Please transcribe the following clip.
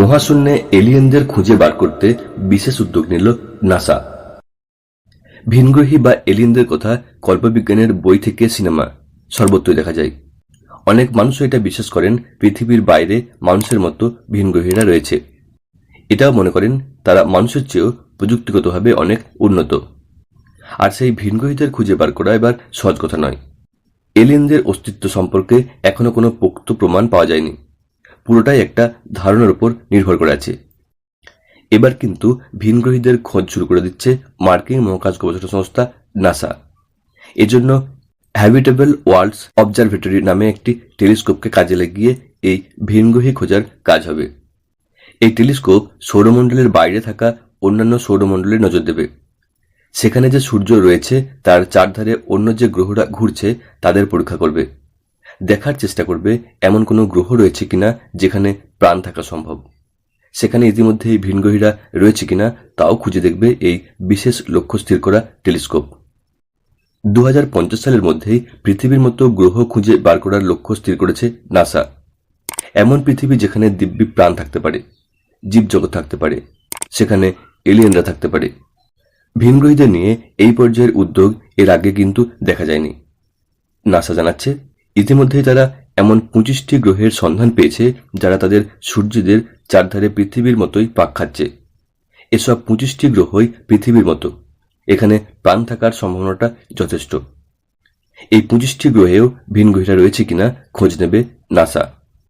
মহাশূন্যে এলিয়েনদের খুঁজে বার করতে বিশেষ উদ্যোগ নিল নাসা। ভিনগ্রহী বা এলিয়েনদের কথা কল্পবিজ্ঞানের বই থেকে সিনেমা, সর্বত্রই দেখা যায়। অনেক মানুষও এটা বিশ্বাস করেন, পৃথিবীর বাইরে মানুষের মতো ভিনগ্রহীরা রয়েছে। এটাও মনে করেন, তারা মানুষের চেয়েও প্রযুক্তিগতভাবে অনেক উন্নত। আর সেই ভিনগ্রহীদের খুঁজে বার করা এবার সহজ কথা নয়। এলিয়েনদের অস্তিত্ব সম্পর্কে এখনও কোনো পোক্ত প্রমাণ পাওয়া যায়নি। পুরোটাই একটা ধারণার উপর নির্ভর করে আছে। এবার কিন্তু ভিনগ্রহীদের খোঁজ শুরু করে দিচ্ছে মার্কিন মহাকাশ গবেষণা সংস্থা নাসা। এজন্য হ্যাবিটেবল ওয়ার্ল্ডস অবজারভেটরি নামে একটি টেলিস্কোপকে কাজে লাগিয়ে এই ভিনগ্রহী খোঁজার কাজ হবে। এই টেলিস্কোপ সৌরমণ্ডলের বাইরে থাকা অন্যান্য সৌরমণ্ডলে নজর দেবে। সেখানে যে সূর্য রয়েছে, তার চারধারে অন্য যে গ্রহরা ঘুরছে, তাদের পরীক্ষা করবে। দেখার চেষ্টা করবে এমন কোনো গ্রহ রয়েছে কিনা যেখানে প্রাণ থাকা সম্ভব। সেখানে ইতিমধ্যেই ভিনগ্রহীরা রয়েছে কিনা তাও খুঁজে দেখবে এই বিশেষ লক্ষ্য স্থির করা টেলিস্কোপ। দু হাজার পঞ্চাশ সালের মধ্যেই পৃথিবীর মতো গ্রহ খুঁজে বার করার লক্ষ্য স্থির করেছে নাসা। এমন পৃথিবী যেখানে দিব্যি প্রাণ থাকতে পারে, জীবজগৎ থাকতে পারে, সেখানে এলিয়েনরা থাকতে পারে। ভিনগ্রহীদের নিয়ে এই পর্যায়ের উদ্যোগ এর আগে কিন্তু দেখা যায়নি। নাসা জানাচ্ছে ইতিমধ্যেই তারা এমন পঁচিশটি গ্রহের সন্ধান পেয়েছে যারা তাদের সূর্যদের চারধারে পৃথিবীর মতোই পাক খাচ্ছে। এসব পঁচিশটি গ্রহই পৃথিবীর মতো। এখানে প্রাণ থাকার সম্ভাবনাটা যথেষ্ট। এই পঁচিশটি গ্রহেও ভিনগ্রহীরা রয়েছে কিনা খোঁজ নেবে নাসা।